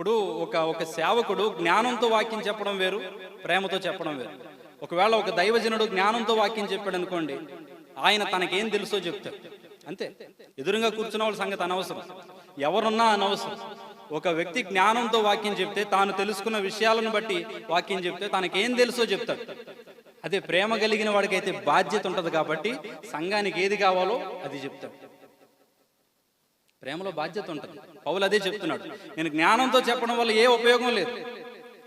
ఇప్పుడు ఒక ఒక సేవకుడు జ్ఞానంతో వాక్యం చెప్పడం వేరు ప్రేమతో చెప్పడం వేరు. ఒకవేళ ఒక దైవజనుడు జ్ఞానంతో వాక్యం చెప్పాడు అనుకోండి ఆయన తనకేం తెలుసో చెప్తాడు. అంతే. ఎదురుగా కూర్చున్న వాళ్ళ సంగతి అనవసరం. ఎవరున్నా అనవసరం. ఒక వ్యక్తి జ్ఞానంతో వాక్యం చెప్తే తాను తెలుసుకున్న విషయాలను బట్టి వాక్యం చెప్తే తనకేం తెలుసో చెప్తాడు. అదే ప్రేమ కలిగిన వాడికైతే బాధ్యత ఉంటుంది కాబట్టి సంఘానికి ఏది కావాలో అది చెప్తాడు. ప్రేమలో బాధ్యత ఉంటుంది. పౌలు అదే చెప్తున్నాడు. నేను జ్ఞానంతో చెప్పడం వల్ల ఏ ఉపయోగం లేదు.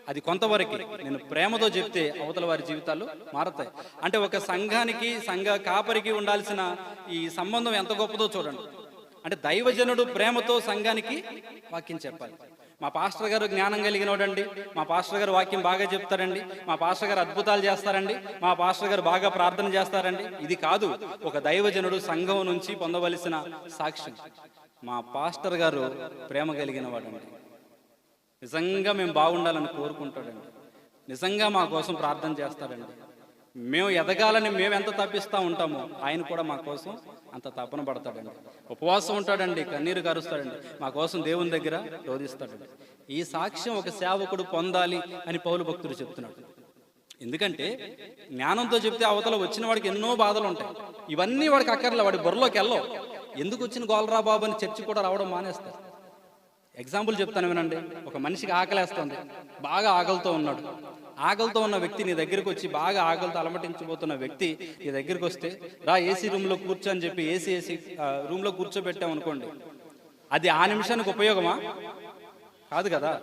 అది కొంతవరకు నేను ప్రేమతో చెప్తే అవతల వారి జీవితాలు మారతాయి. అంటే ఒక సంఘానికి సంఘ కాపరికి ఉండాల్సిన ఈ సంబంధం ఎంత గొప్పదో చూడండి. అంటే దైవజనుడు ప్రేమతో సంఘానికి వాక్యం చెప్పాలి. మా పాస్టర్ గారు జ్ఞానం కలిగినోడండి. మా పాస్టర్ గారు వాక్యం బాగా చెప్తారండి. మా పాస్టర్ గారు అద్భుతాలు చేస్తారండి. మా పాస్టర్ గారు బాగా ప్రార్థన చేస్తారండి. ఇది కాదు ఒక దైవజనుడు సంఘం నుంచి పొందవలసిన సాక్ష్యం. మా పాస్టర్ గారు ప్రేమ కలిగిన వాడండి. నిజంగా మేము బాగుండాలని కోరుకుంటాడండి. నిజంగా మా కోసం ప్రార్థన చేస్తాడండి. మేము ఎదగాలని మేము ఎంత తప్పిస్తూ ఉంటామో ఆయన కూడా మా కోసం అంత తపన పడతాడండి. ఉపవాసం ఉంటాడండి కన్నీరు కరుస్తాడండి. మా కోసం దేవుని దగ్గర రోధిస్తాడండి. ఈ సాక్ష్యం ఒక సేవకుడు పొందాలి అని పౌలు భక్తుడు చెప్తున్నాడు. ఎందుకంటే జ్ఞానంతో చెప్తే అవతల వచ్చిన వాడికి ఎన్నో బాధలు ఉంటాయి. ఇవన్నీ వాడికి అక్కర్లే వాడి బుర్రలోకి వెళ్ళవు. ఎందుకు వచ్చిన గోలరా బాబు అని చర్చి కూడా రావడం మానేస్తారు. ఎగ్జాంపుల్ చెప్తాను వినండి. ఒక మనిషికి ఆకలేస్తుంది. బాగా ఆకలితో ఉన్నాడు. ఆకలితో ఉన్న వ్యక్తి నీ దగ్గరికి వచ్చి బాగా ఆకలితో అలమటించిపోతున్న వ్యక్తి నీ దగ్గరికి వస్తే రా ఏసీ రూమ్లో కూర్చో అని చెప్పి ఏసీ ఏసీ రూమ్లో కూర్చోబెట్టాం అనుకోండి అది ఆ నిమిషానికి ఉపయోగమా? కాదు కదా.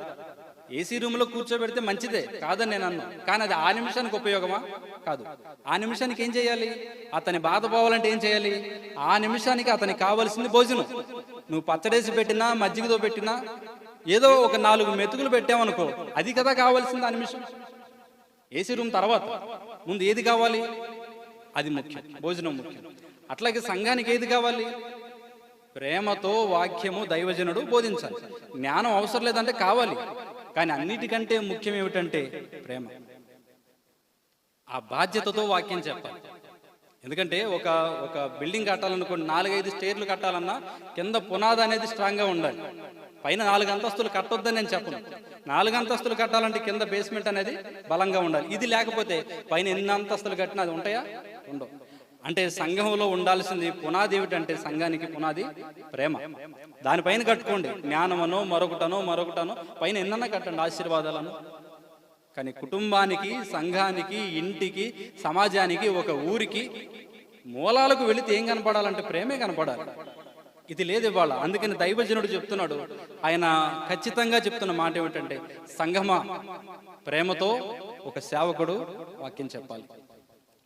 ఏసీ రూమ్లో కూర్చోబెడితే మంచిదే. కాదని నేను అన్నా. కానీ అది ఆ నిమిషానికి ఉపయోగమా? కాదు. ఆ నిమిషానికి ఏం చేయాలి? అతని బాధ పోవాలంటే ఏం చేయాలి? ఆ నిమిషానికి అతనికి కావాల్సింది భోజనం. నువ్వు పచ్చడేసి పెట్టినా మజ్జిగతో పెట్టినా ఏదో ఒక నాలుగు మెతుకులు పెట్టావనుకో అది కదా కావాల్సింది ఆ నిమిషం. ఏసీ రూమ్ తర్వాత. ముందు ఏది కావాలి? అది ముఖ్యం. భోజనం ముఖ్యం. అట్లాగే సంఘానికి ఏది కావాలి? ప్రేమతో వాక్యము దైవజనుడు బోధించాలి. జ్ఞానం అవసరం లేదంటే కావాలి. కానీ అన్నిటికంటే ముఖ్యం ఏమిటంటే ప్రేమ. ఆ బాధ్యతతో వాక్యం చెప్పాలి. ఎందుకంటే ఒక ఒక బిల్డింగ్ కట్టాలనుకోండి నాలుగైదు స్టేర్లు కట్టాలన్నా కింద పునాది అనేది స్ట్రాంగ్గా ఉండాలి. పైన నాలుగు అంతస్తులు కట్టొద్దని నేను చెప్పను. నాలుగు అంతస్తులు కట్టాలంటే కింద బేస్మెంట్ అనేది బలంగా ఉండాలి. ఇది లేకపోతే పైన ఎన్ని అంతస్తులు కట్టినా అది ఉంటాయా? ఉండవు. అంటే సంఘంలో ఉండాల్సింది పునాది ఏమిటంటే సంఘానికి పునాది ప్రేమ. దానిపైన కట్టుకోండి. జ్ఞానమనో మరొకటనో మరొకటనో పైన ఎన్నన్నా కట్టండి ఆశీర్వాదాలను. కానీ కుటుంబానికి సంఘానికి ఇంటికి సమాజానికి ఒక ఊరికి మూలాలకు వెళితే ఏం కనపడాలంటే ప్రేమే కనపడాలి. ఇది లేదు ఇవాళ. అందుకని దైవజనుడు చెప్తున్నాడు. ఆయన ఖచ్చితంగా చెప్తున్న మాట ఏమిటంటే సంఘమా ప్రేమతో ఒక సేవకుడు వాక్యం చెప్పాలి.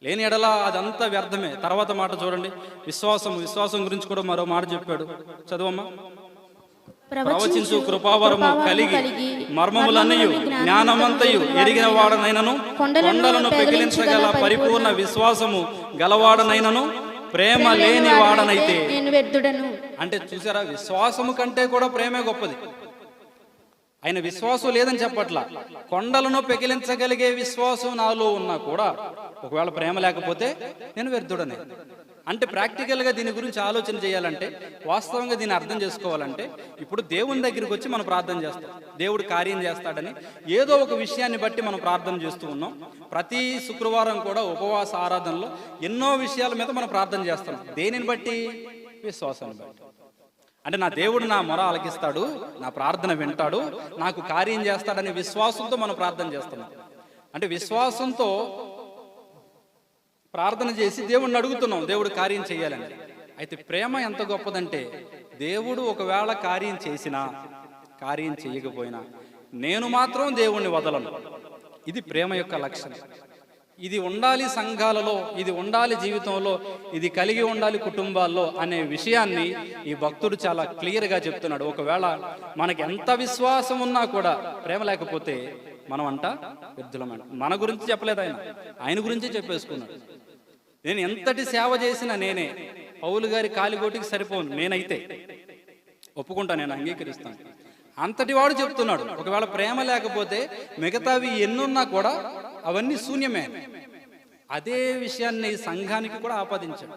లేని ఎడల అదంతా వ్యర్థమే. తర్వాత మాట చూడండి. విశ్వాసం విశ్వాసం గురించి కూడా మరో మాట చెప్పాడు. చదువమ్మా. ప్రవచించు కృపావరము కలిగి మర్మములన్నయు జ్ఞానమంతయు ఎరిగిన వాడనైనను కొండలను పెగిలించగల పరిపూర్ణ విశ్వాసము గలవాడనైనను ప్రేమ లేని వాడనైతే. అంటే చూసారా? విశ్వాసము కంటే కూడా ప్రేమే గొప్పది. ఆయన విశ్వాసం లేదని చెప్పట్లా. కొండలను పెకిలించగలిగే విశ్వాసం నాలో ఉన్నా కూడా ఒకవేళ ప్రేమ లేకపోతే నేను వ్యర్థుడనే. అంటే ప్రాక్టికల్గా దీని గురించి ఆలోచన చేయాలంటే వాస్తవంగా దీన్ని అర్థం చేసుకోవాలంటే ఇప్పుడు దేవుని దగ్గరికి వచ్చి మనం ప్రార్థన చేస్తాం. దేవుడు కార్యం చేస్తాడని ఏదో ఒక విషయాన్ని బట్టి మనం ప్రార్థన చేస్తూ ఉన్నాం. ప్రతి శుక్రవారం కూడా ఉపవాస ఆరాధనలో ఎన్నో విషయాల మీద మనం ప్రార్థన చేస్తాం. దేనిని బట్టి? విశ్వాసాన్ని బట్టి. అంటే నా దేవుడు నా మొర అలగిస్తాడు నా ప్రార్థన వింటాడు నాకు కార్యం చేస్తాడనే విశ్వాసంతో మనం ప్రార్థన చేస్తున్నాం. అంటే విశ్వాసంతో ప్రార్థన చేసి దేవుడిని అడుగుతున్నాం దేవుడు కార్యం చేయాలని. అయితే ప్రేమ ఎంత గొప్పదంటే దేవుడు ఒకవేళ కార్యం చేసినా కార్యం చేయకపోయినా నేను మాత్రం దేవుణ్ణి వదలను. ఇది ప్రేమ యొక్క లక్షణం. ఇది ఉండాలి సంఘాలలో ఇది ఉండాలి జీవితంలో ఇది కలిగి ఉండాలి కుటుంబాల్లో అనే విషయాన్ని ఈ భక్తుడు చాలా క్లియర్గా చెప్తున్నాడు. ఒకవేళ మనకి ఎంత విశ్వాసం ఉన్నా కూడా ప్రేమ లేకపోతే మనం అంట. వ్యర్థులమంట మన గురించి చెప్పలేదు ఆయన. ఆయన గురించి చెప్పేసుకున్నాడు. నేను ఎంతటి సేవ చేసినా నేనే. పౌలు గారి కాలిగోటికి సరిపోను. నేనైతే ఒప్పుకుంటా నేను అంగీకరిస్తాను. అంతటి వాడు చెప్తున్నాడు. ఒకవేళ ప్రేమ లేకపోతే మిగతావి ఎన్నున్నా కూడా అవన్నీ శూన్యమే. అదే విషయాన్ని సంఘానికి కూడా ఆపాదించాడు.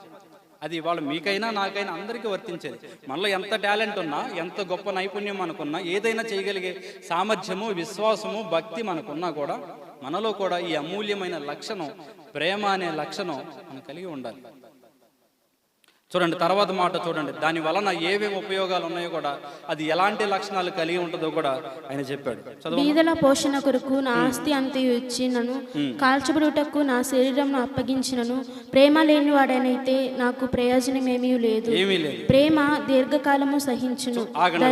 అది వాళ్ళు మీకైనా నాకైనా అందరికీ వర్తించేది. మనలో ఎంత టాలెంట్ ఉన్నా ఎంత గొప్ప నైపుణ్యం మనకున్నా ఏదైనా చేయగలిగే సామర్థ్యము విశ్వాసము భక్తి మనకున్నా కూడా మనలో కూడా ఈ అమూల్యమైన లక్షణం ప్రేమ అనే లక్షణం మనం కలిగి ఉండాలి. చూడండి తర్వాత మాట చూడండి. దాని వలన ఏమేమి ఉపయోగాలు ఉన్నాయో కూడా అది ఎలాంటి లక్షణాలు కలిగి ఉంటుందో కూడా ఆయన చెప్పాడు. బీదల పోషణ కొరకు నా ఆస్తి అంతయు ఇచ్చినను కాల్చబడుటకు నా శరీరంను అప్పగించినను. ప్రేమ లేని వాడనైతే నాకు ప్రయోజనమేమీ లేదు. ఏమీ లేదు. ప్రేమ దీర్ఘకాలము సహించును.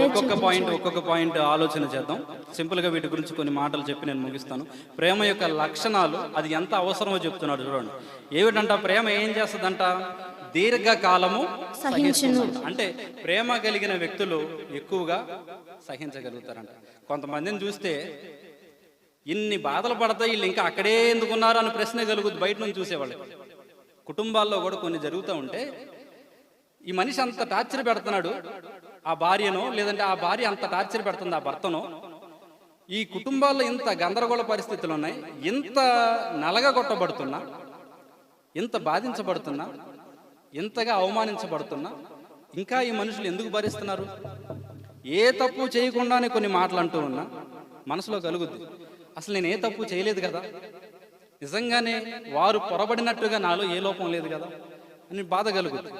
ఒక్కొక్క పాయింట్ ఒక్కొక్క పాయింట్ ఆలోచన చేద్దాం. సింపుల్గా వీటి గురించి కొన్ని మాటలు చెప్పి నేను ముగిస్తాను. ప్రేమ యొక్క లక్షణాలు అది ఎంత అవసరమో చెప్తున్నాడు చూడండి. ఏమిటంట? ప్రేమ ఏం చేస్తుందంట? దీర్ఘకాలము సహిస్తుందంట. అంటే ప్రేమ కలిగిన వ్యక్తులు ఎక్కువగా సహించగలుగుతారంట. కొంతమందిని చూస్తే ఇన్ని బాధలు పడతాయి వీళ్ళు ఇంకా అక్కడే ఎందుకున్నారు అని ప్రశ్న కలుగుతుంది బయట నుంచి చూసేవాళ్ళకి కుటుంబాల్లో కూడా కొన్ని జరుగుతూ ఉంటే ఈ మనిషి అంత టార్చర్ పెడుతున్నాడు ఆ భార్యను లేదంటే ఆ భార్య అంత టార్చర్ పెడుతుంది ఆ భర్తను. ఈ కుటుంబాల్లో ఇంత గందరగోళ పరిస్థితులు ఉన్నాయి ఇంత నలగగొట్టబడుతున్నా ఇంత బాధించబడుతున్నా ఇంతగా అవమానించబడుతున్నా? ఇంకా ఈ మనుషులు ఎందుకు భరిస్తున్నారు? ఏ తప్పు చేయకుండానే కొన్ని మాటలు అంటూ ఉన్నా మనసులో కలుగుద్ది. అసలు నేను ఏ తప్పు చేయలేదు కదా? నిజంగానే వారు పొరబడినట్టుగా నాలో ఏ లోపం లేదు కదా? అని బాధ కలుగుద్ది.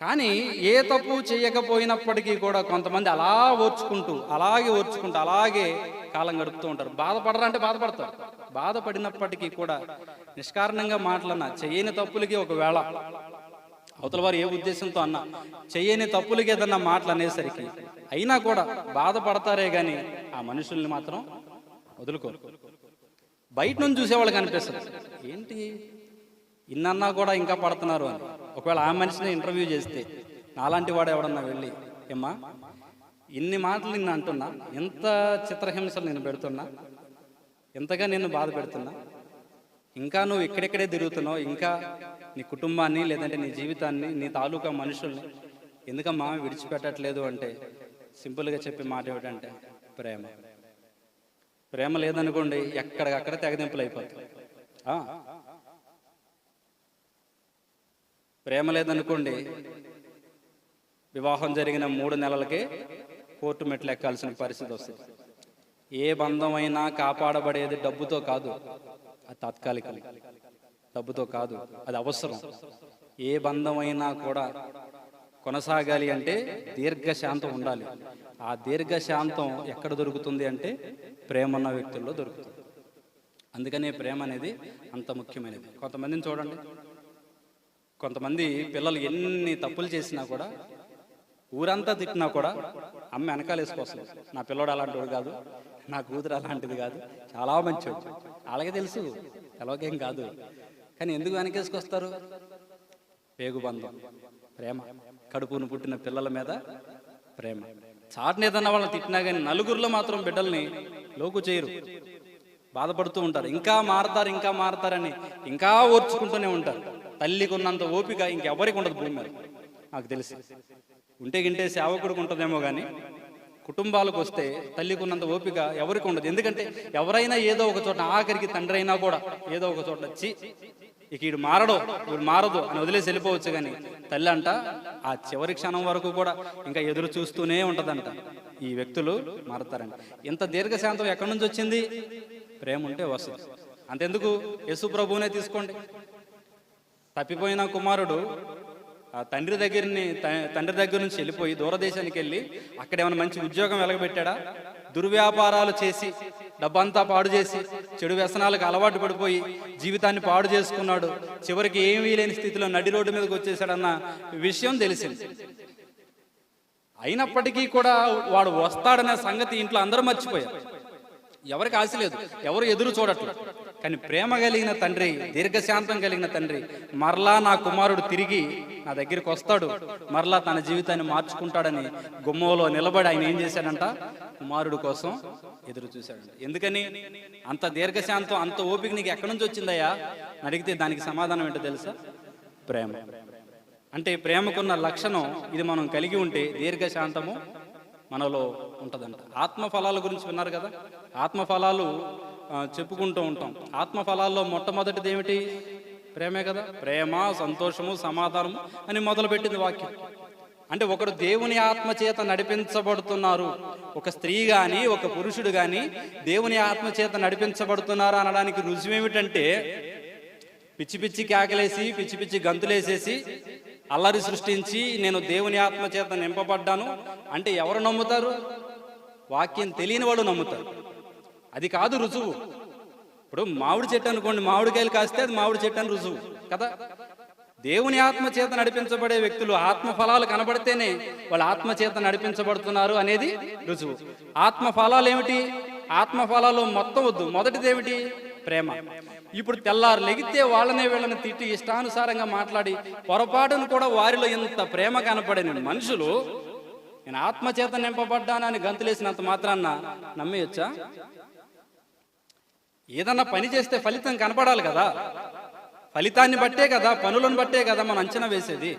కానీ ఏ తప్పు చేయకపోయినప్పటికీ కూడా కొంతమంది అలా ఓర్చుకుంటూ అలాగే ఓర్చుకుంటూ అలాగే కాలం గడుపుతూ ఉంటారు. బాధపడరా అంటే బాధపడతారు. బాధపడినప్పటికీ కూడా నిష్కారణంగా మాటలన్నా చేయని తప్పులకి ఒకవేళ అవతల వారు ఏ ఉద్దేశంతో అన్నా చేయని తప్పులకి ఏదన్నా మాటలు అనేసరికి అయినా కూడా బాధపడతారే కానీ ఆ మనుషుల్ని మాత్రం వదులుకోరు. బయట నుంచి చూసేవాళ్ళకి అనిపిస్తుంది ఏంటి? ఇన్నన్నా కూడా ఇంకా పడుతున్నారు అని. ఒకవేళ ఆ మనిషిని ఇంటర్వ్యూ చేస్తే నాలాంటి వాడు ఎవడన్నా వెళ్ళి ఏమ్మా ఇన్ని మాటలు నిన్ను అంటున్నా ఎంత చిత్రహింసలు నేను పెడుతున్నా ఎంతగా నిన్ను బాధ పెడుతున్నా ఇంకా నువ్వు ఇక్కడెక్కడే తిరుగుతున్నావు ఇంకా నీ కుటుంబాన్ని లేదంటే నీ జీవితాన్ని నీ తాలూకా మనుషుల్ని ఎందుకమ్మా విడిచిపెట్టట్లేదు అంటే? సింపుల్గా చెప్పే మాట ఏమిటంటే ప్రేమ. ప్రేమ లేదనుకోండి ఎక్కడికక్కడ తెగదింపులు అయిపోతాయి. ప్రేమ లేదనుకోండి వివాహం జరిగిన మూడు నెలలకే కోర్టు మెట్లు ఎక్కాల్సిన పరిస్థితి వస్తుంది. ఏ బంధమైనా కాపాడబడేది డబ్బుతో కాదు అది తాత్కాలికం డబ్బుతో కాదు అది అవసరం. ఏ బంధమైనా కూడా కొనసాగాలి అంటే దీర్ఘశాంతం ఉండాలి. ఆ దీర్ఘశాంతం ఎక్కడ దొరుకుతుంది అంటే ప్రేమ ఉన్న వ్యక్తుల్లో దొరుకుతుంది. అందుకనే ప్రేమ అనేది అంత ముఖ్యమైనది. కొంతమందిని చూడండి. కొంతమంది పిల్లలు ఎన్ని తప్పులు చేసినా కూడా ఊరంతా తిట్టినా కూడా అమ్మ వెనకాలేసుకోసం నా పిల్లోడు అలాంటివాడు కాదు నా కూతురు అలాంటిది కాదు చాలా మంచివాడు. అలాగే తెలుసు ఎలాగేం కాదు. కానీ ఎందుకు వెనకేసుకొస్తారు? పేగుబంధం ప్రేమ. కడుపును పుట్టిన పిల్లల మీద ప్రేమ. చాటున ఏదన్నా వాళ్ళని తిట్టినా కానీ నలుగురిలో మాత్రం బిడ్డల్ని లోకు చేయరు. బాధపడుతూ ఉంటారు. ఇంకా మారతారు ఇంకా మారతారని ఇంకా ఓర్చుకుంటూనే ఉంటారు. తల్లికి ఉన్నంత ఓపిక ఇంకెవరికి ఉండదు భూమి మీద. నాకు తెలిసి. ఉంటే గింటే సేవకుడికి ఉంటుందేమో కానీ కుటుంబాలకు వస్తే తల్లికి ఉన్నంత ఓపిక ఎవరికి ఉండదు. ఎందుకంటే ఎవరైనా ఏదో ఒక చోట ఆఖరికి తండ్రి అయినా కూడా ఏదో ఒక చోట వచ్చి ఇక ఈడు మారడు వీడు మారదు అని వదిలేసి వెళ్ళిపోవచ్చు కానీ తల్లి అంట ఆ చివరి క్షణం వరకు కూడా ఇంకా ఎదురు చూస్తూనే ఉంటదంట. ఈ వ్యక్తులు మారతారంట. ఇంత దీర్ఘశాంతం ఎక్కడి నుంచి వచ్చింది? ప్రేమ ఉంటే వస్తుంది. అంతెందుకు? యశు ప్రభువునే తీసుకోండి. తప్పిపోయిన కుమారుడు ఆ తండ్రి దగ్గరని త- తండ్రి దగ్గర నుంచి వెళ్ళిపోయి దూరదేశానికి వెళ్ళి అక్కడ ఏమైనా మంచి ఉద్యోగం వెలగబెట్టాడా? దుర్వ్యాపారాలు చేసి డబ్బంతా పాడు చేసి చెడు వ్యసనాలకు అలవాటు పడిపోయి జీవితాన్ని పాడు చేసుకున్నాడు. చివరికి ఏమీ లేని స్థితిలో నడి రోడ్డు మీదకి వచ్చేసాడన్న విషయం తెలిసింది. అయినప్పటికీ కూడా వాడు వస్తాడనే సంగతి ఇంట్లో అందరూ మర్చిపోయారు. ఎవరికి ఆశ లేదు ఎవరు ఎదురు చూడట్లేదు. కానీ ప్రేమ కలిగిన తండ్రి దీర్ఘశాంతం కలిగిన తండ్రి మరలా నా కుమారుడు తిరిగి నా దగ్గరికి వస్తాడు. మరలా తన జీవితాన్ని మార్చుకుంటాడని గుమ్మంలో నిలబడి ఆయన ఏం చేశాడంట? కుమారుడు కోసం ఎదురు చూశాడు. ఎందుకని? అంత దీర్ఘశాంతం అంత ఓపిక నీకు ఎక్కడి నుంచి వచ్చిందయ్యా? అడిగితే దానికి సమాధానం ఏంటో తెలుసా? ప్రేమ. అంటే ప్రేమకున్న లక్షణం ఇది మనం కలిగి ఉంటే దీర్ఘశాంతము మనలో ఉంటుందంట. ఆత్మ ఫలాల గురించి విన్నారు కదా? ఆత్మ ఫలాలు చెప్పుకుంటూ ఉంటాం. ఆత్మ ఫలాల్లో మొట్టమొదటిది ఏమిటి? ప్రేమే కదా? ప్రేమ సంతోషము సమాధానము అని మొదలుపెట్టింది వాక్యం. అంటే ఒకడు దేవుని ఆత్మ చేత నడిపించబడుతున్నారు. ఒక స్త్రీ గాని ఒక పురుషుడు గాని దేవుని ఆత్మ చేత నడిపించబడుతున్నారు అనడానికి రుజువు ఏమిటంటే పిచ్చి పిచ్చి కేకలేసి పిచ్చి పిచ్చి గంతులేసేసి అల్లరి సృష్టించి నేను దేవుని ఆత్మ చేత నింపబడ్డాను. అంటే ఎవరు నమ్ముతారు? వాక్యం తెలియని వాళ్ళు నమ్ముతారు. అది కాదు రుజువు. ఇప్పుడు మామిడి చెట్టు అనుకోండి మామిడికాయలు కాస్తే అది మామిడి చెట్టు అని రుజువు కదా? దేవుని ఆత్మ చేత నడిపించబడే వ్యక్తులు ఆత్మ ఫలాలు కనబడితేనే వాళ్ళ ఆత్మచేత నడిపించబడుతున్నారు అనేది రుజువు. ఆత్మఫలాలు ఏమిటి ఆత్మఫలాలు మొత్తం వద్దు. మొదటిది ఏమిటి ప్రేమ. ఇప్పుడు తెల్లారు లెగితే వాళ్ళనే వీళ్ళని తిట్టి ఇష్టానుసారంగా మాట్లాడి పొరపాటును కూడా వారిలో ఇంత ప్రేమ కనపడిన మనుషులు నేను ఆత్మచేత నింపబడ్డానని గంతులేసినంత మాత్రాన్న నమ్మేయచ్చా? ఏదన్నా పని చేస్తే ఫలితం కనపడాలి కదా. ఫలితాన్ని బట్టే కదా పనులను బట్టే కదా మనం అంచనా వేసేది.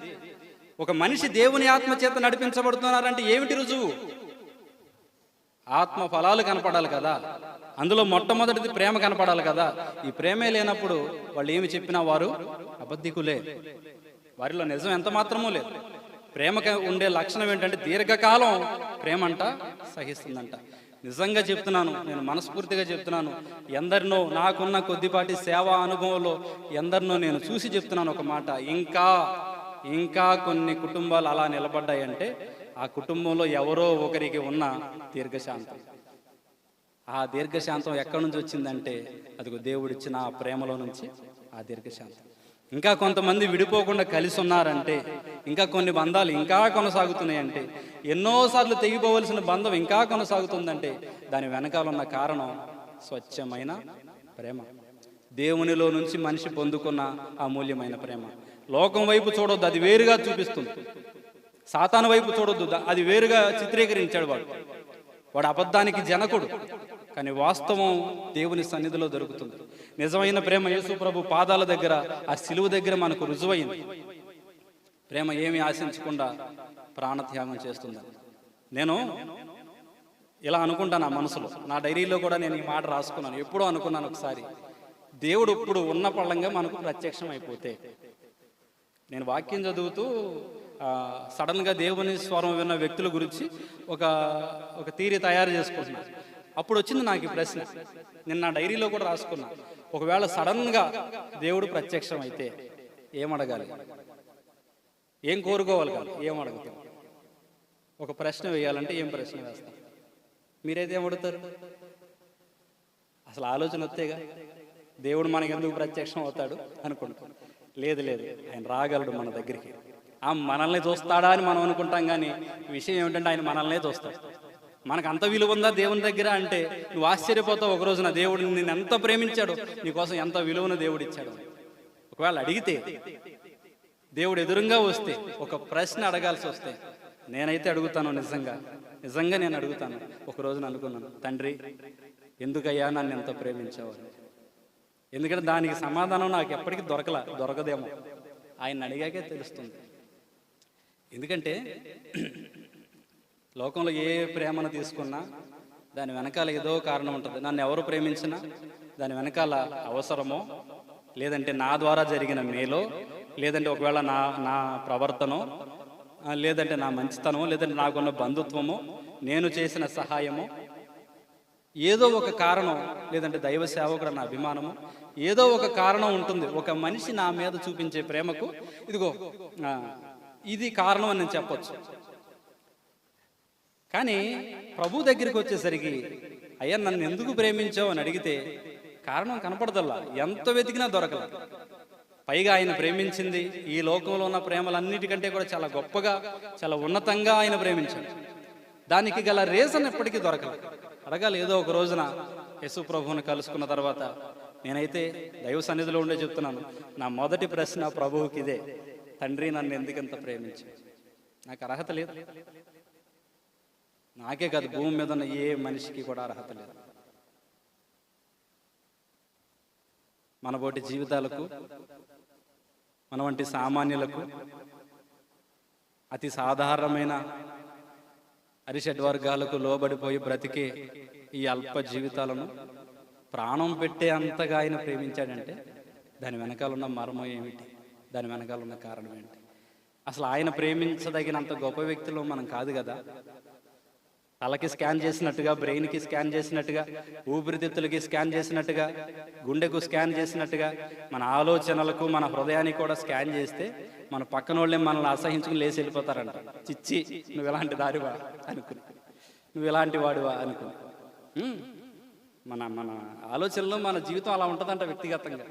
ఒక మనిషి దేవుని ఆత్మ చేత నడిపించబడుతున్నారంటే ఏమిటి రుజువు? ఆత్మ ఫలాలు కనపడాలి కదా. అందులో మొట్టమొదటిది ప్రేమ కనపడాలి కదా. ఈ ప్రేమే లేనప్పుడు వాళ్ళు ఏమి చెప్పినా వారు అబద్ధికులే. వారిలో నిజం ఎంత మాత్రమూ లేదు. ప్రేమకు ఉండే లక్షణం ఏంటంటే దీర్ఘకాలం ప్రేమ అంట సహిస్తుందంట. నిజంగా చెప్తున్నాను నేను మనస్ఫూర్తిగా చెప్తున్నాను. ఎందరినో నాకున్న కొద్దిపాటి సేవా అనుభవంలో ఎందరినో నేను చూసి చెప్తున్నాను ఒక మాట. ఇంకా ఇంకా కొన్ని కుటుంబాలు అలా నిలబడ్డాయంటే ఆ కుటుంబంలో ఎవరో ఒకరికి ఉన్న దీర్ఘశాంతం. ఆ దీర్ఘశాంతం ఎక్కడి నుంచి వచ్చిందంటే అదిగో దేవుడిచ్చిన ఆ ప్రేమలో నుంచి ఆ దీర్ఘశాంతం. ఇంకా కొంతమంది విడిపోకుండా కలిసి ఉన్నారంటే ఇంకా కొన్ని బంధాలు ఇంకా కొనసాగుతున్నాయంటే ఎన్నోసార్లు తెగిపోవలసిన బంధం ఇంకా కొనసాగుతుందంటే దాని వెనకాల ఉన్న కారణం స్వచ్ఛమైన ప్రేమ. దేవునిలో నుంచి మనిషి పొందుకున్న అమూల్యమైన ప్రేమ. లోకం వైపు చూడొద్దు అది వేరుగా చూపిస్తుంది. సాతాను వైపు చూడొద్దు దా- అది వేరుగా చిత్రీకరించాడు వాడు. వాడు అబద్ధానికి జనకుడు. కానీ వాస్తవం దేవుని సన్నిధిలో దొరుకుతుంది. నిజమైన ప్రేమ యేసు ప్రభు పాదాల దగ్గర ఆ సిలువ దగ్గర మనకు రుజువైంది. ప్రేమ ఏమి ఆశించకుండా ప్రాణత్యాగం చేస్తుందని. నేను ఇలా అనుకుంటాను ఆ మనసులో. నా డైరీలో కూడా నేను ఈ మాట రాసుకున్నాను. ఎప్పుడో అనుకున్నాను ఒకసారి. దేవుడు ఇప్పుడు ఉన్న పళ్ళంగా మనకు ప్రత్యక్షం అయిపోతే. నేను వాక్యం చదువుతూ సడన్గా దేవుని స్వరం విన్న వ్యక్తుల గురించి ఒక ఒక తీరి తయారు చేసుకుంటున్నాను. అప్పుడు వచ్చింది నాకు ఈ ప్రశ్న. నేను నా డైరీలో కూడా రాసుకున్నా. ఒకవేళ సడన్గా దేవుడు ప్రత్యక్షం అయితే ఏమడగాలి? ఏం కోరుకోవాలి కాదు ఏం అడుగుతాం? ఒక ప్రశ్న వేయాలంటే ఏం ప్రశ్న వేస్తాం? మీరైతే ఏం అడుగుతారు? అసలు ఆలోచన వస్తేగా దేవుడు మనకి ఎందుకు ప్రత్యక్షం అవుతాడు అనుకుంటాం. లేదు లేదు ఆయన రాగలడు మన దగ్గరికి. ఆ మనల్ని చూస్తాడా అని మనం అనుకుంటాం కానీ విషయం ఏమిటంటే ఆయన మనల్నే చూస్తాడు. మనకు అంత విలువ ఉందా దేవుని దగ్గర అంటే నువ్వు ఆశ్చర్యపోతావు ఒక రోజున దేవుడు నిన్ను ఎంత ప్రేమించాడు నీకోసం ఎంత విలువను దేవుడు ఇచ్చాడు. ఒకవేళ అడిగితే దేవుడు ఎదురుగా వస్తే ఒక ప్రశ్న అడగాల్సి వస్తే నేనైతే అడుగుతాను నిజంగా. నిజంగా నేను అడుగుతాను. ఒక రోజున అనుకున్నాను తండ్రి ఎందుకయ్యా నన్ను ఎంత ప్రేమించావు? ఎందుకంటే దానికి సమాధానం నాకు ఎప్పటికీ దొరకల దొరకదేమో. ఆయన అడిగాకే తెలుస్తుంది. ఎందుకంటే లోకంలో ఏ ప్రేమను తీసుకున్నా దాని వెనకాల ఏదో కారణం ఉంటుంది. నన్ను ఎవరు ప్రేమించినా దాని వెనకాల అవసరమో లేదంటే నా ద్వారా జరిగిన మేలో లేదంటే ఒకవేళ నా నా ప్రవర్తనో లేదంటే నా మంచితనమో లేదంటే నాకున్న బంధుత్వమో నేను చేసిన సహాయమో ఏదో ఒక కారణం లేదంటే దైవ సేవకుడు నా అభిమానము ఏదో ఒక కారణం ఉంటుంది. ఒక మనిషి నా మీద చూపించే ప్రేమకు ఇదిగో ఇది కారణం అని నేను చెప్పొచ్చు. కానీ ప్రభు దగ్గరికి వచ్చేసరికి అయ్యా నన్ను ఎందుకు ప్రేమించావు? అని అడిగితే కారణం కనపడదల్లా ఎంత వెతికినా దొరకల. పైగా ఆయన ప్రేమించింది ఈ లోకంలో ఉన్న ప్రేమలన్నిటికంటే కూడా చాలా గొప్పగా చాలా ఉన్నతంగా ఆయన ప్రేమించాడు. దానికి గల రీజన్ ఎప్పటికీ దొరకదు అడగాలి ఏదో ఒక రోజున యశు ప్రభువుని కలుసుకున్న తర్వాత నేనైతే దైవ సన్నిధిలో ఉండే చెప్తున్నాను నా మొదటి ప్రశ్న ప్రభువుకి ఇదే తండ్రి నన్ను ఎందుకంత ప్రేమించు నాకు అర్హత లేదు. నాకే కాదు భూమి మీద ఉన్న ఏ మనిషికి కూడా అర్హత లేదు. మన బోటి జీవితాలకు మన వంటి సామాన్యులకు అతి సాధారణమైన అరిషడ్ వర్గాలకు లోబడిపోయి బ్రతికే ఈ అల్ప జీవితాలను ప్రాణం పెట్టే అంతగా ఆయన ప్రేమించాడంటే దాని వెనకాల ఉన్న మర్మం ఏమిటి? దాని వెనకాల ఉన్న కారణం ఏంటి? అసలు ఆయన ప్రేమించదగినంత గొప్ప వ్యక్తులు మనం కాదు కదా. తలకి స్కాన్ చేసినట్టుగా బ్రెయిన్కి స్కాన్ చేసినట్టుగా ఊపిరితిత్తులకి స్కాన్ చేసినట్టుగా గుండెకు స్కాన్ చేసినట్టుగా మన ఆలోచనలకు మన హృదయానికి కూడా స్కాన్ చేస్తే మన పక్కన వాళ్ళే మనల్ని అసహించుకుని లేచి వెళ్ళిపోతారంట చిచ్చి నువ్వు ఎలాంటి దారివా అనుకుని. నువ్వు ఎలాంటి వాడివా అనుకుని. మన మన ఆలోచనలో మన జీవితం అలా ఉంటుందంట వ్యక్తిగతంగా.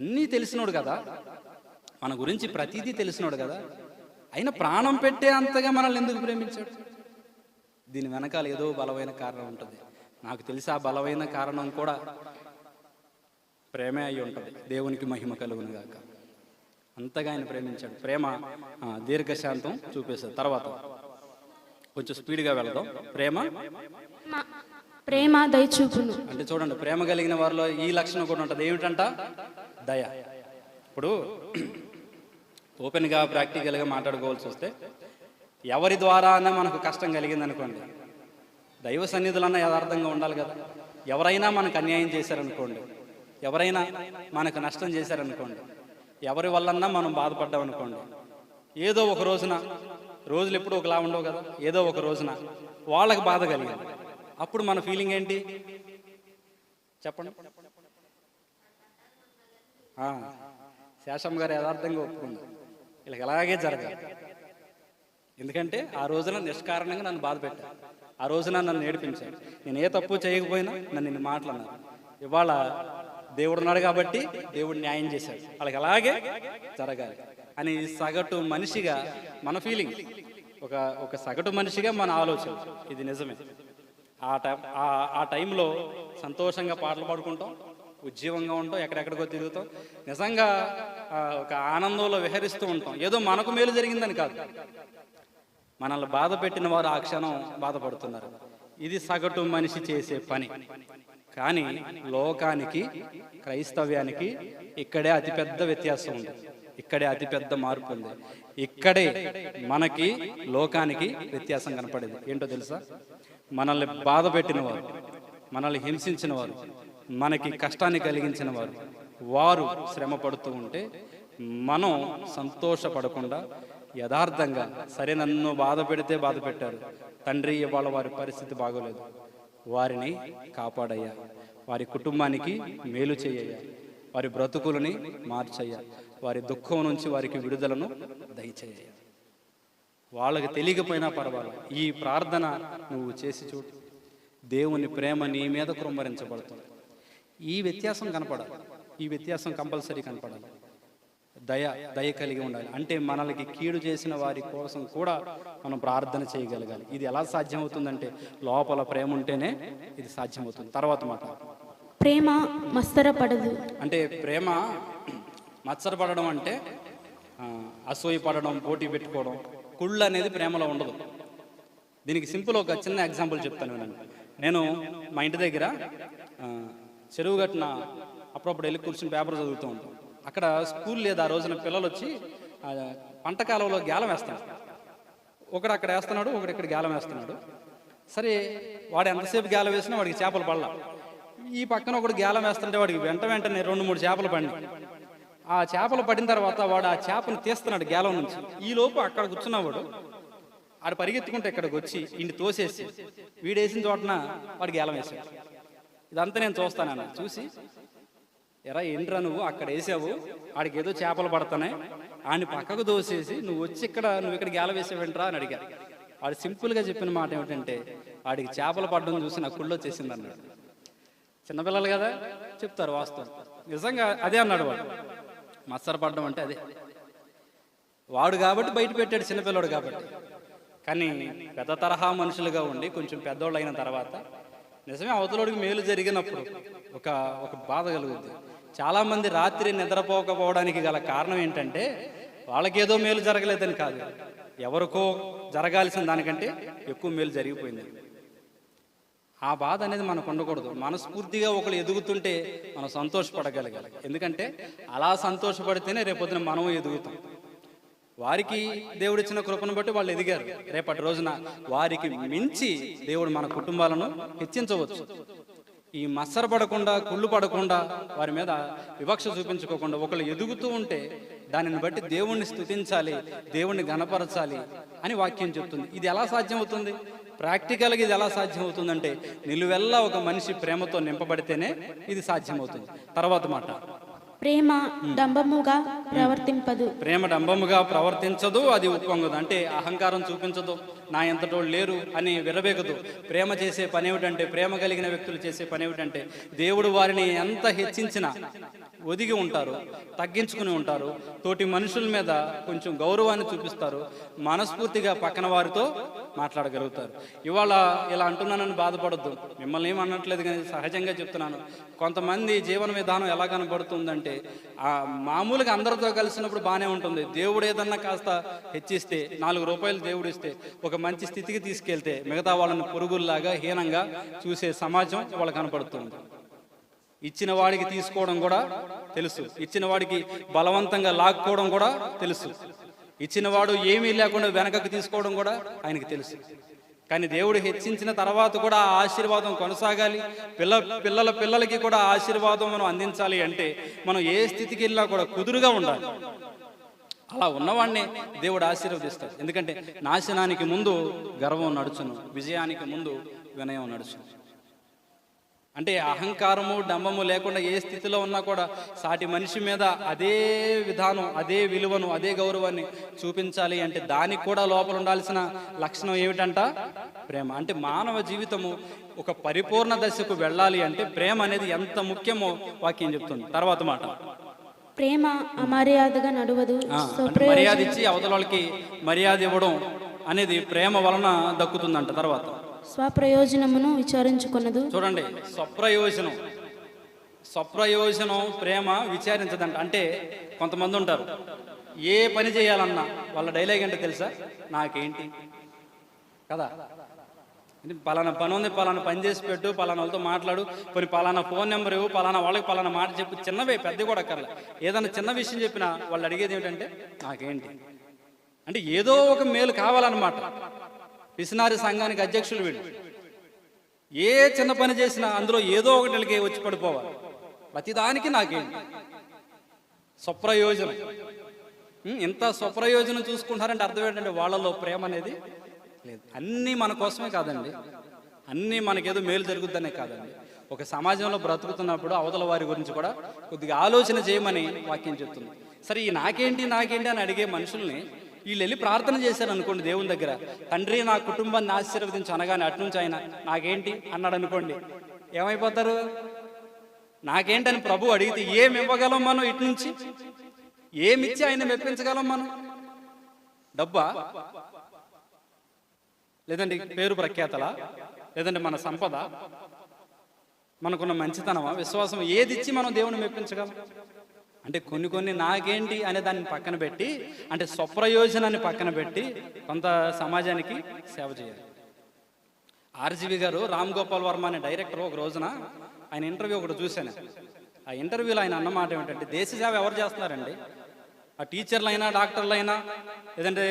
అన్నీ తెలిసినోడు కదా. మన గురించి ప్రతిదీ తెలిసినోడు కదా. అయినా ప్రాణం పెట్టే అంతగా మనల్ని ఎందుకు ప్రేమించాడు? దీని వెనకాల ఏదో బలమైన కారణం ఉంటుంది. నాకు తెలిసి ఆ బలమైన కారణం కూడా ప్రేమే అయి ఉంటుంది. దేవునికి మహిమ కలుగును గాక. అంతగా ఆయన ప్రేమించాడు. ప్రేమ ఆ, దీర్ఘశాంతం చూపేశాడు తర్వాత కొంచెం స్పీడ్గా వెళదాం. ప్రేమ? ప్రేమ దయచూపును అంటే చూడండి ప్రేమ కలిగిన వారిలో ఈ లక్షణం కూడా ఉంటుంది. ఏమిటంట? దయ. ఇప్పుడు ఓపెన్గా ప్రాక్టికల్గా మాట్లాడుకోవాల్సి వస్తే ఎవరి ద్వారా మనకు కష్టం కలిగింది అనుకోండి దైవ సన్నిధులన్నా యథార్థంగా ఉండాలి కదా. ఎవరైనా మనకు అన్యాయం చేశారనుకోండి. ఎవరైనా మనకు నష్టం చేశారనుకోండి. ఎవరి వల్లన్నా మనం బాధపడ్డాం అనుకోండి ఏదో ఒక రోజున రోజులు ఎప్పుడు ఒకలా ఉండవు కదా. ఏదో ఒక రోజున వాళ్ళకి బాధ కలిగింది అప్పుడు మన ఫీలింగ్ ఏంటి? చెప్పండి. శేషం గారు యథార్థంగా ఒప్పుకుంది వీళ్ళకి అలాగే జరగాలి. ఎందుకంటే ఆ రోజున నిష్కారణంగా నన్ను బాధ పెట్టారు. ఆ రోజున నన్ను నేర్పించాడు నేను ఏ తప్పు చేయకపోయినా నన్ను నిన్ను మాట్లాడినారు ఇవాళ దేవుడు ఉన్నాడు కాబట్టి దేవుడు న్యాయం చేశాడు. వాళ్ళకి అలాగే జరగాలి అని సగటు మనిషిగా మన ఫీలింగ్ ఒక ఒక సగటు మనిషిగా మన ఆలోచన. ఇది నిజమే. ఆ టైం ఆ టైంలో సంతోషంగా పాటలు పాడుకుంటాం. ఉజ్జీవంగా ఉంటాం ఎక్కడెక్కడికో తిరుగుతాం. నిజంగా ఒక ఆనందంలో విహరిస్తూ ఉంటాం. ఏదో మనకు మేలు జరిగిందని కాదు. మనల్ని బాధ పెట్టిన వారు ఆ క్షణం బాధపడుతున్నారు. ఇది సగటు మనిషి చేసే పని. కానీ లోకానికి క్రైస్తవ్యానికి ఇక్కడే అతిపెద్ద వ్యత్యాసం ఉంది. ఇక్కడే అతిపెద్ద మార్పు ఉంది. ఇక్కడే మనకి లోకానికి వ్యత్యాసం కనపడేది. ఏంటో తెలుసా? మనల్ని బాధ పెట్టిన వారు మనల్ని హింసించిన వారు మనకి కష్టాన్ని కలిగించిన వారు. వారు శ్రమ పడుతూ ఉంటే మనం సంతోషపడకుండా యథార్థంగా సరే నన్ను బాధ పెడితే బాధ పెట్టారు తండ్రి ఇవాళ వారి పరిస్థితి బాగోలేదు. వారిని కాపాడయ్యా. వారి కుటుంబానికి మేలు చేయయ్యా. వారి బ్రతుకులని మార్చయ్యా. వారి దుఃఖం నుంచి వారికి విడుదలను దయచేయ వాళ్ళకి తెలియకపోయినా పర్వాలేదు. ఈ ప్రార్థన నువ్వు చేసి చూడు. దేవుని ప్రేమ నీ మీద కుమ్మరించబడుతుంది ఈ వ్యత్యాసం కనపడాలి. ఈ వ్యత్యాసం కంపల్సరీ కనపడాలి. దయ దయ కలిగి ఉండాలి. అంటే మనల్కి కీడు చేసిన వారి కోసం కూడా మనం ప్రార్థన చేయగలగాలి. ఇది ఎలా సాధ్యమవుతుందంటే లోపల ప్రేమ ఉంటేనే ఇది సాధ్యమవుతుంది. తర్వాత మాట ప్రేమ మస్తరపడదు అంటే ప్రేమ మత్సరపడడం అంటే అసూయ పడడం పోటీ పెట్టుకోవడం కుళ్ళు అనేది ప్రేమలో ఉండదు. దీనికి సింపుల్ ఒక చిన్న ఎగ్జాంపుల్ చెప్తాను వినండి. నేను మా ఇంటి దగ్గర చెరువు గట్టిన అప్పుడప్పుడు వెళ్ళి కూర్చుని పేపర్ చదువుతూ ఉంటాం. అక్కడ స్కూల్ లేదు ఆ రోజున పిల్లలు వచ్చి పంట కాలంలో గేలం వేస్తాడు ఒకడు అక్కడ వేస్తున్నాడు ఒకడు ఇక్కడ గేలం వేస్తున్నాడు. సరే వాడు ఎంతసేపు గేలం వేసినా వాడికి చేపలు పడలా. ఈ పక్కన ఒకడు గేలం వేస్తుంటే వాడికి వెంట వెంటనే రెండు మూడు చేపలు పడినాయి. ఆ చేపలు పడిన తర్వాత వాడు ఆ చేపను తీస్తున్నాడు గేలం నుంచి. ఈ లోపు అక్కడ కూర్చున్నవాడు ఆడు పరిగెత్తుకుంటే ఇక్కడికి వచ్చి ఇంటి తోసేసి వీడేసిన చోటన వాడు గేలం వేసాడు ఇదంతా నేను చూస్తానన్న చూసి ఎరా ఏంట్రా నువ్వు? అక్కడ వేసావు. ఆడికి ఏదో చేపలు పడుతున్నాయి. ఆడిని పక్కకు దోసేసి నువ్వు వచ్చి ఇక్కడ నువ్వు ఇక్కడ గేల వేసావేంట్రా? అని అడిగారు వాడు సింపుల్గా చెప్పిన మాట ఏమిటంటే వాడికి చేపలు పడడం చూసి నాకు కుళ్ళు వచ్చేసింది అన్నాడు. చిన్నపిల్లలు కదా చెప్తారు వాస్తవం. నిజంగా అదే అన్నాడు వాడు. మత్సర పడడం అంటే అదే. వాడు కాబట్టి బయట పెట్టాడు చిన్నపిల్లడు కాబట్టి. కానీ పెద్ద తరహా మనుషులుగా ఉండి కొంచెం పెద్దోళ్ళు అయిన తర్వాత నిజమే అవతలోడికి మేలు జరిగినప్పుడు ఒక ఒక బాధ కలుగుద్ది. చాలామంది రాత్రి నిద్రపోకపోవడానికి గల కారణం ఏంటంటే వాళ్ళకేదో మేలు జరగలేదని కాదు. ఎవరికో జరగాల్సిన దానికంటే ఎక్కువ మేలు జరిగిపోయింది. ఆ బాధ అనేది మనకు ఉండకూడదు మనస్ఫూర్తిగా ఒకళ్ళు ఎదుగుతుంటే మనం సంతోషపడగలగాలి. ఎందుకంటే అలా సంతోషపడితేనే రేపొద్దున మనం ఎదుగుతాం. వారికి దేవుడిచ్చిన కృపను బట్టి వాళ్ళు ఎదిగారు. రేపటి రోజున వారికి మించి దేవుడు మన కుటుంబాలను హెచ్చించవచ్చు. ఈ మత్సర పడకుండా కుళ్ళు పడకుండా వారి మీద వివక్ష చూపించుకోకుండా ఒకళ్ళు ఎదుగుతూ ఉంటే దానిని బట్టి దేవుణ్ణి స్తుతించాలి దేవుణ్ణి గణపరచాలి అని వాక్యం చెప్తుంది. ఇది ఎలా సాధ్యమవుతుంది? ప్రాక్టికల్గా ఇది ఎలా సాధ్యం అవుతుందంటే నిలువెల్లా ఒక మనిషి ప్రేమతో నింపబడితేనే ఇది సాధ్యమవుతుంది. తర్వాత మాట. ప్రేమ డంబముగా ప్రవర్తింపదు. ప్రేమ డంబముగా ప్రవర్తించదు అది ఉప్పొంగదు. అంటే అహంకారం చూపించదు. నా ఎంతటోళ్ళు లేరు అని విరవేగదు ప్రేమ చేసే పని ఏమిటంటే ప్రేమ కలిగిన వ్యక్తులు చేసే పని ఏమిటంటే దేవుడు వారిని ఎంత హెచ్చించినా ఒదిగి ఉంటారు తగ్గించుకుని ఉంటారు. తోటి మనుషుల మీద కొంచెం గౌరవాన్ని చూపిస్తారు. మనస్ఫూర్తిగా పక్కన వారితో మాట్లాడగలుగుతారు. ఇవాళ ఇలా అంటున్నానని బాధపడద్దు. మిమ్మల్ని ఏం అనట్లేదు కానీ సహజంగా చెప్తున్నాను. కొంతమంది జీవన విధానం ఎలా కనబడుతుందంటే ఆ మామూలుగా అందరితో కలిసినప్పుడు బాగానే ఉంటుంది. దేవుడు ఏదన్నా కాస్త హెచ్చిస్తే నాలుగు రూపాయలు దేవుడు ఇస్తే ఒక మంచి స్థితికి తీసుకెళ్తే మిగతా వాళ్ళని పురుగుల్లాగా హీనంగా చూసే సమాజం వాళ్ళు కనపడుతుంది. ఇచ్చిన వాడికి తీసుకోవడం కూడా తెలుసు. ఇచ్చిన వాడికి బలవంతంగా లాక్కోవడం కూడా తెలుసు. ఇచ్చిన వాడు ఏమీ లేకుండా వెనకకు తీసుకోవడం కూడా ఆయనకి తెలుసు. కానీ దేవుడు హెచ్చించిన తర్వాత కూడా ఆ ఆశీర్వాదం కొనసాగాలి. పిల్ల పిల్లల పిల్లలకి కూడా ఆశీర్వాదం మనం అందించాలి అంటే మనం ఏ స్థితికి వెళ్ళినా కూడా కుదురుగా ఉండాలి. అలా ఉన్నవాడిని దేవుడు ఆశీర్వదిస్తాడు. ఎందుకంటే నాశనానికి ముందు గర్వం నడుచును విజయానికి ముందు వినయం నడుచును. అంటే అహంకారము డంబము లేకుండా ఏ స్థితిలో ఉన్నా కూడా సాటి మనిషి మీద అదే విధానం అదే విలువను అదే గౌరవాన్ని చూపించాలి అంటే దానికి కూడా లోపల ఉండాల్సిన లక్షణం ఏమిటంట? ప్రేమ. అంటే మానవ జీవితము ఒక పరిపూర్ణ దశకు వెళ్ళాలి అంటే ప్రేమ అనేది ఎంత ముఖ్యమో వాక్యం చెప్తుంది. తర్వాత మాట. ప్రేమ అమర్యాదగా నడవదు. మర్యాద ఇచ్చి అవతల వాళ్ళకి మర్యాద ఇవ్వడం అనేది ప్రేమ వలన దక్కుతుందంట తర్వాత. స్వప్రయోజనమును విచారించుకొనదు చూడండి స్వప్రయోజనం. స్వప్రయోజనం ప్రేమ విచారించదంట. అంటే కొంతమంది ఉంటారు ఏ పని చేయాలన్నా వాళ్ళ డైలాగ్ ఏంటో తెలుసా? నాకేంటి? కదా? పలానా పని ఉంది పలానా పని చేసి పెట్టు పలానా వాళ్ళతో మాట్లాడు. కొన్ని పలానా ఫోన్ నెంబర్ ఇవ్వు పలానా వాళ్ళకి పలానా మాట చెప్పు. చిన్నవే పెద్ద కూడా అక్కర్లే. ఏదైనా చిన్న విషయం చెప్పినా వాళ్ళు అడిగేది ఏమిటంటే నాకేంటి? అంటే ఏదో ఒక మేలు కావాలన్నమాట. పిసినారి సంఘానికి అధ్యక్షులు వీళ్ళు. ఏ చిన్న పని చేసినా అందులో ఏదో ఒకటికి వచ్చి పడిపోవాలి. ప్రతిదానికి నాకేంటి? స్వప్రయోజనం. ఇంత స్వప్రయోజనం చూసుకుంటారంటే అర్థం ఏంటంటే వాళ్ళలో ప్రేమ అనేది అన్నీ మన కోసమే కాదండి. అన్నీ మనకేదో మేలు జరుగుద్దనే కాదండి. ఒక సమాజంలో బ్రతుకుతున్నప్పుడు అవతల వారి గురించి కూడా కొద్దిగా ఆలోచన చేయమని వాక్యం చెప్తుంది. సరే ఈ నాకేంటి నాకేంటి అని అడిగే మనుషుల్ని వీళ్ళు వెళ్ళి ప్రార్థన చేశారు అనుకోండి దేవుని దగ్గర. తండ్రి నా కుటుంబాన్ని ఆశీర్వదించు అనగానే అటు నుంచి ఆయన నాకేంటి? అన్నాడు అనుకోండి. ఏమైపోతారు? నాకేంటని ప్రభు అడిగితే ఏమి ఇవ్వగలం మనం ఇటు నుంచి? ఏమిచ్చి ఆయన మెప్పించగలం మనం? డబ్బా? లేదంటే పేరు ప్రఖ్యాతల? లేదంటే మన సంపద? మనకున్న మంచితనమా? విశ్వాసం ఏది ఇచ్చి మనం దేవుని మెప్పించగలం? అంటే కొన్ని కొన్ని నాకేంటి అనే దాన్ని పక్కన పెట్టి అంటే స్వప్రయోజనాన్ని పక్కన పెట్టి కొంత సమాజానికి సేవ చేయాలి. ఆర్జీవి గారు రామ్ గోపాల్ వర్మ అనే డైరెక్టర్ ఒక రోజున ఆయన ఇంటర్వ్యూ ఒకటి చూశాను. ఆ ఇంటర్వ్యూలో ఆయన అన్నమాట ఏమిటంటే దేశ సేవ ఎవరు చేస్తున్నారండి? ఆ టీచర్లైనా డాక్టర్లైనా లేదంటే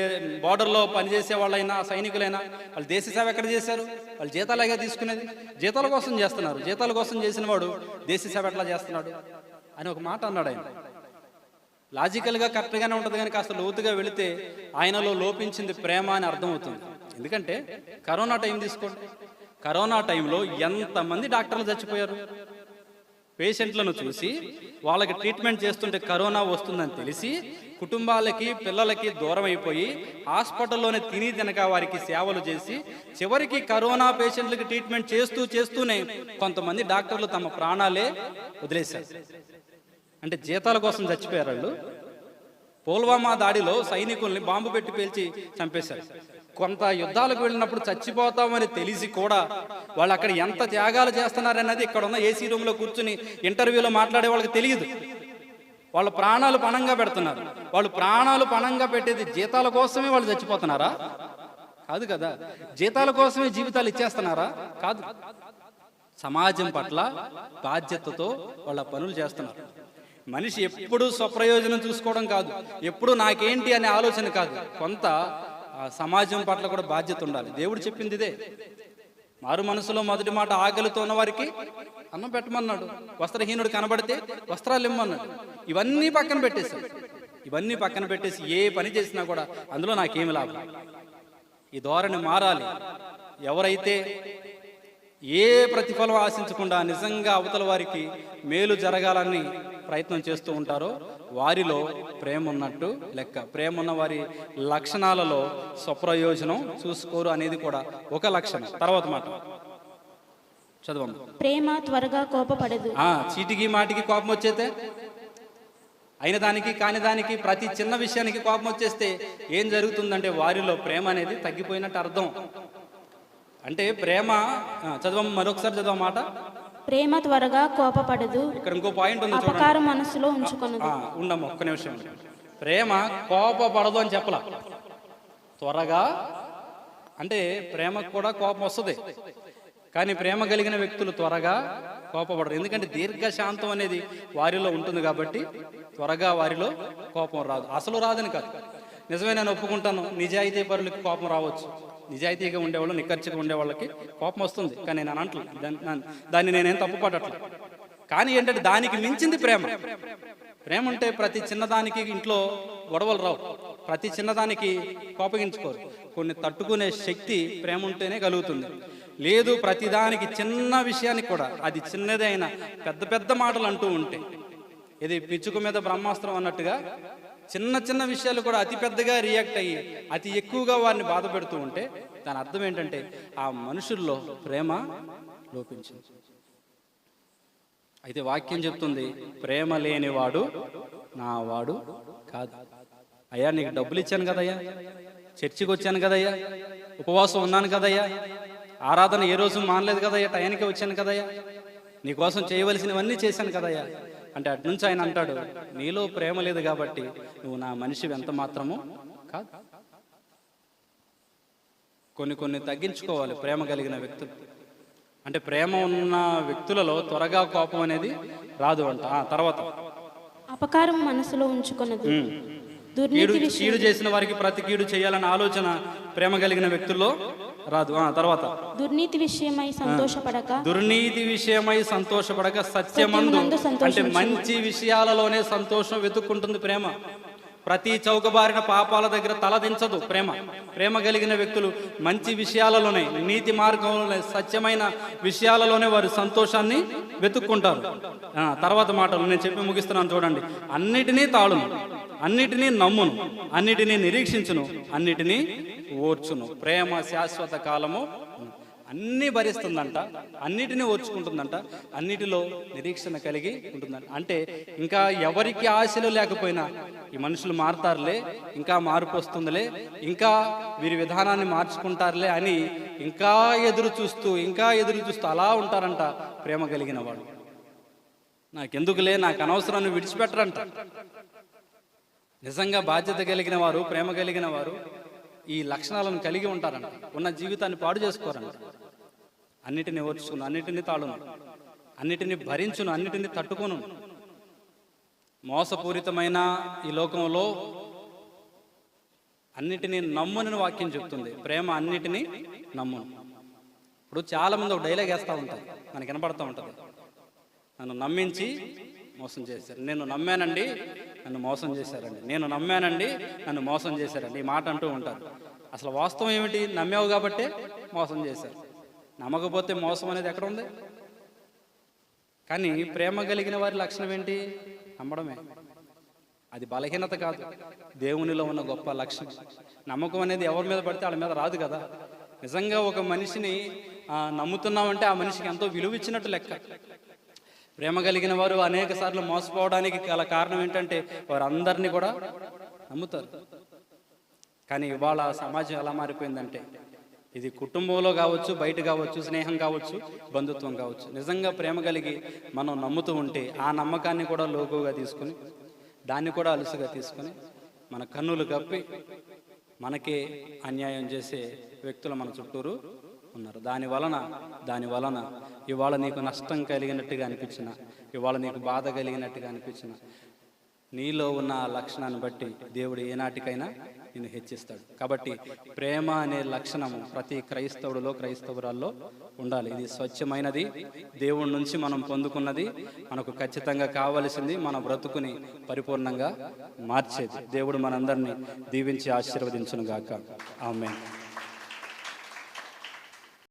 బార్డర్లో పనిచేసే వాళ్ళైనా సైనికులైనా వాళ్ళు దేశ సేవ ఎక్కడ చేశారు? వాళ్ళు జీతాలేగా తీసుకునేది? జీతాల కోసం చేస్తున్నారు. జీతాల కోసం చేసిన వాడు దేశ సేవ ఎట్లా చేస్తున్నాడు? అని ఒక మాట అన్నాడు ఆయన. లాజికల్గా కరెక్ట్గానే ఉంటుంది కానీ కాస్త లోతుగా వెళితే ఆయనలో లోపించింది ప్రేమ అని అర్థమవుతుంది ఎందుకంటే కరోనా టైం తీసుకోండి. కరోనా టైంలో ఎంతమంది డాక్టర్లు చచ్చిపోయారు? పేషెంట్లను చూసి వాళ్ళకి ట్రీట్మెంట్ చేస్తుంటే కరోనా వస్తుందని తెలిసి కుటుంబాలకి పిల్లలకి దూరం అయిపోయి హాస్పిటల్లోనే తిని తినక వారికి సేవలు చేసి చివరికి కరోనా పేషెంట్లకి ట్రీట్మెంట్ చేస్తూ చేస్తూనే కొంతమంది డాక్టర్లు తమ ప్రాణాలే వదిలేశారు. అంటే జీతాల కోసం చచ్చిపోయారు వాళ్ళు. పుల్వామా దాడిలో సైనికుల్ని బాంబు పెట్టి పేల్చి చంపేశారు. కొంత యుద్ధాలకు వెళ్ళినప్పుడు చచ్చిపోతామని తెలిసి కూడా వాళ్ళు అక్కడ ఎంత త్యాగాలు చేస్తున్నారన్నది ఇక్కడ ఉన్న ఏసీ రూమ్లో కూర్చుని ఇంటర్వ్యూలో మాట్లాడే వాళ్ళకి తెలియదు. వాళ్ళు ప్రాణాలు పణంగా పెడుతున్నారు. వాళ్ళు ప్రాణాలు పణంగా పెట్టేది జీతాల కోసమే వాళ్ళు చచ్చిపోతున్నారా? కాదు కదా. జీతాల కోసమే జీవితాలు ఇచ్చేస్తున్నారా? కాదు. సమాజం పట్ల బాధ్యతతో వాళ్ళ పనులు చేస్తున్నారు. మనిషి ఎప్పుడు స్వప్రయోజనం చూసుకోవడం కాదు. ఎప్పుడు నాకేంటి అనే ఆలోచన కాదు. కొంత సమాజం పట్ల కూడా బాధ్యత ఉండాలి. దేవుడు చెప్పింది ఇదే. మారు మనసులో మొదటి మాట ఆకలితో ఉన్న వారికి అన్నం పెట్టమన్నాడు. వస్త్రహీనుడు కనబడితే వస్త్రాలు ఇమ్మన్నాడు. ఇవన్నీ పక్కన పెట్టేశాడు ఇవన్నీ పక్కన పెట్టేసి ఏ పని చేసినా కూడా అందులో నాకేమి లాభం? ఈ ధోరణి మారాలి. ఎవరైతే ఏ ప్రతిఫలం ఆశించకుండా నిజంగా అవతల వారికి మేలు జరగాలని ప్రయత్నం చేస్తూ ఉంటారో వారిలో ప్రేమ ఉన్నట్టు లెక్క. ప్రేమ ఉన్న వారి లక్షణాలలో స్వప్రయోజనం చూసుకోరు అనేది కూడా ఒక లక్షణం. తర్వాత మాట. చదవమ్మ ప్రేమ త్వరగా కోపపడదు. చీటికి మాటికి కోపం వచ్చేతే అయిన దానికి కాని దానికి ప్రతి చిన్న విషయానికి కోపం వచ్చేస్తే ఏం జరుగుతుందంటే వారిలో ప్రేమ అనేది తగ్గిపోయినట్టు అర్థం. అంటే ప్రేమ ఆ, చదవమ్మ మరొకసారి చదవ మాట ప్రేమ త్వరగా కోపపడదు. ఇక్కడ ఇంకో పాయింట్ ఉంది చూడండి. అపకారం మనసులో ఉంచుకొనదు. ఆ, ఉండమ్మ ఒక్క నిమిషం ప్రేమ కోపపడదు అని చెప్పలా. త్వరగా అంటే ప్రేమకు కూడా కోపం వస్తుంది. కానీ ప్రేమ కలిగిన వ్యక్తులు త్వరగా కోపపడరు. ఎందుకంటే దీర్ఘశాంతం అనేది వారిలో ఉంటుంది కాబట్టి త్వరగా వారిలో కోపం రాదు. అసలు రాదని కాదు. నిజమే నేను ఒప్పుకుంటాను. నిజాయితీ పరులకి కోపం రావచ్చు. నిజాయితీగా ఉండేవాళ్ళు నిక్కర్చిగా ఉండేవాళ్ళకి కోపం వస్తుంది. కానీ నేను అనట్లేదు. దాన్ని దాన్ని- దాన్ని నేనేం తప్పుపడట్లు కానీ ఏంటంటే దానికి మించింది ప్రేమ. ప్రేమ ఉంటే ప్రతి చిన్నదానికి ఇంట్లో గొడవలు రావు. ప్రతి చిన్నదానికి కోపగించుకోరు. కొన్ని తట్టుకునే శక్తి ప్రేమ ఉంటేనే కలుగుతుంది. లేదు ప్రతిదానికి చిన్న విషయానికి కూడా. అది చిన్నదైనా పెద్ద పెద్ద మాటలు అంటూ ఉంటే. ఇది పిచ్చుకు మీద బ్రహ్మాస్త్రం అన్నట్టుగా చిన్న చిన్న విషయాలు కూడా అతి పెద్దగా రియాక్ట్ అయ్యి అతి ఎక్కువగా వారిని బాధ పెడుతూ ఉంటే దాని అర్థం ఏంటంటే ఆ మనుషుల్లో ప్రేమ లోపించింది. అయితే వాక్యం చెప్తుంది ప్రేమ లేనివాడు నా వాడు కాదు. అయ్యా నీకు డబ్బులు ఇచ్చాను కదయ్యా? చర్చికి వచ్చాను కదయ్యా? ఉపవాసం ఉన్నాను కదయ్యా? ఆరాధన ఏ రోజు మానలేదు కదయ్యా? టయానికి వచ్చాను కదయ్యా? నీకోసం చేయవలసినవన్నీ చేశాను కదయ్యా? అంటే అటు నుంచి ఆయన అంటాడు నీలో ప్రేమ లేదు కాబట్టి నువ్వు నా మనిషి ఎంత మాత్రము కాదు. కొన్ని కొన్ని తగ్గించుకోవాలి ప్రేమ కలిగిన వ్యక్తులు. అంటే ప్రేమ ఉన్న వ్యక్తులలో త్వరగా కోపం అనేది రాదు అంట. ఆ, తర్వాత. అపకారం మనసులో కీడు చేసిన వారికి ప్రతి కీడు చేయాలన్న ఆలోచన ప్రేమ కలిగిన వ్యక్తుల్లో రాదు. ఆ, తర్వాత. దుర్నీతి విషయమై సంతోషపడక దుర్నీతి విషయమై సంతోషపడక సత్యమందు అంటే. మంచి విషయాలలోనే సంతోషం వెతుక్కుంటుంది ప్రేమ. ప్రతి చౌకబారిన పాపాల దగ్గర తలదించదు ప్రేమ. ప్రేమ కలిగిన వ్యక్తులు మంచి విషయాలలోనే నీతి మార్గంలోనే సత్యమైన విషయాలలోనే వారి సంతోషాన్ని వెతుక్కుంటారు. ఆ, తర్వాత మాటలు నేను చెప్పి ముగిస్తున్నాను చూడండి. అన్నిటినీ తాళును అన్నిటినీ నమ్మును అన్నిటినీ నిరీక్షించును అన్నిటినీ ఓర్చును. ప్రేమ శాశ్వత కాలము అన్ని భరిస్తుందంట అన్నిటినీ ఓర్చుకుంటుందంట అన్నిటిలో నిరీక్షణ కలిగి ఉంటుందంట. అంటే ఇంకా ఎవరికి ఆశలు లేకపోయినా ఈ మనుషులు మారుతారులే ఇంకా మార్పు వస్తుందిలే ఇంకా వీరి విధానాన్ని మార్చుకుంటారులే అని ఇంకా ఎదురు చూస్తూ ఇంకా ఎదురు చూస్తూ అలా ఉంటారంట ప్రేమ కలిగిన వాడు నాకెందుకులే నాకు అనవసరాన్ని విడిచిపెట్టరంట. నిజంగా బాధ్యత కలిగిన వారు ప్రేమ కలిగిన వారు ఈ లక్షణాలను కలిగి ఉంటారంట. ఉన్న జీవితాన్ని పాడు చేసుకోరంట. అన్నిటిని ఓర్చుకును అన్నిటిని తాళును అన్నిటిని భరించును అన్నిటిని తట్టుకును. మోసపూరితమైన ఈ లోకంలో అన్నిటినీ నమ్మునని వాక్యం చెప్తుంది. ప్రేమ అన్నిటినీ నమ్మును. ఇప్పుడు చాలామంది ఒక డైలాగ్ వేస్తూ ఉంటారు. మనకి వినపడుతూ ఉంటుంది. నన్ను నమ్మించి మోసం చేశారు. నేను నమ్మానండి నన్ను మోసం చేశారండి. నేను నమ్మానండి నన్ను మోసం చేశారండి. ఈ మాట అంటూ ఉంటారు. అసలు వాస్తవం ఏమిటి? నమ్మావు కాబట్టే మోసం చేశారు. నమ్మకపోతే మోసం అనేది ఎక్కడ ఉంది? కానీ ప్రేమ కలిగిన వారి లక్షణం ఏంటి? నమ్మడమే. అది బలహీనత కాదు. దేవునిలో ఉన్న గొప్ప లక్షణం. నమ్మకం అనేది ఎవరి మీద పడితే వాళ్ళ మీద రాదు కదా. నిజంగా ఒక మనిషిని నమ్ముతున్నామంటే ఆ మనిషికి ఎంతో విలువ ఇచ్చినట్టు లెక్క. ప్రేమ కలిగిన వారు అనేక సార్లు మోసపోవడానికి గల కారణం ఏంటంటే వారు అందరినీ కూడా నమ్ముతారు. కానీ ఇవాళ సమాజం ఎలా మారిపోయిందంటే ఇది కుటుంబంలో కావచ్చు బయట కావచ్చు స్నేహం కావచ్చు బంధుత్వం కావచ్చు. నిజంగా ప్రేమ కలిగి మనం నమ్ముతూ ఉంటే ఆ నమ్మకాన్ని కూడా లోకుగా తీసుకుని దాన్ని కూడా అలుసుగా తీసుకుని మన కన్నులు కప్పి మనకే అన్యాయం చేసే వ్యక్తులు మన చుట్టూరు ఉన్నారు దాని వలన దాని వలన ఇవాళ నీకు నష్టం కలిగినట్టుగా అనిపించిన ఇవాళ నీకు బాధ కలిగినట్టుగా అనిపించిన నీలో ఉన్న ఆ లక్షణాన్ని బట్టి దేవుడు ఏనాటికైనా నిన్ను హెచ్చిస్తాడు. కాబట్టి ప్రేమ అనే లక్షణము ప్రతి క్రైస్తవుడిలో క్రైస్తవురాల్లో ఉండాలి. ఇది స్వచ్ఛమైనది. దేవుడి నుంచి మనం పొందుకున్నది మనకు ఖచ్చితంగా కావలసింది మన బ్రతుకుని పరిపూర్ణంగా మార్చేది. దేవుడు మనందరినీ దీవించి ఆశీర్వదించును గాక ఆమె